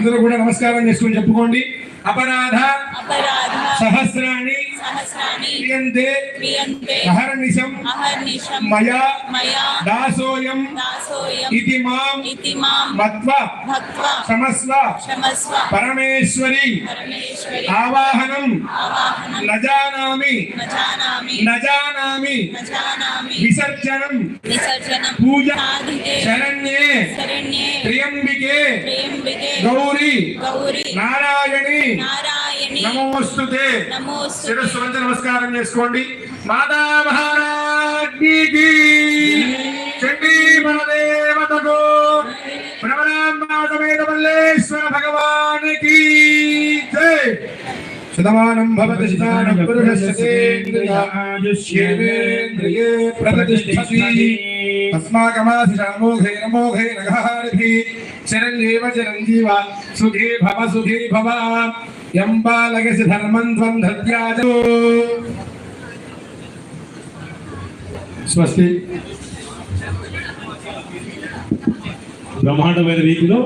అందరూ కూడా నమస్కారం చేసుకుని చెప్పుకోండి. అపరాధ సహస్రాణి క్రియంతే అహర్నిశం మయా దాసోయం మాం మత్వ సమస్వ పరమేశ్వరి ఆవాహనం ఆవాహనం న జానామి న జానామి న జానామి న జానామి విసర్జనం పూజ శరణ్యే త్రయంబికే గౌరీ నారాయణి నమోస్తుతే. నమోస్తు. శిరస్సు వంచి నమస్కారం చేసుకోండి. మాతా మహారాజ్ఞికి చండీ మనదేవతకు భ్రమరాంబాసమేత మల్లేశ్వర భగవానికి జై. శతమానం భవతి శతానం పురుషస్యేంద్రియాయుష్యేంద్రియే ప్రతిష్టతి अस्माकमाधिरामोघे नमोघे नघारिभि चिरञ्जीव चिरञ्जीव सुखी भव सुखी भव यं बालयसि धर्मं त्वं धत्याजो స్వస్తి బ్రహ్మాండమైన రీతిలో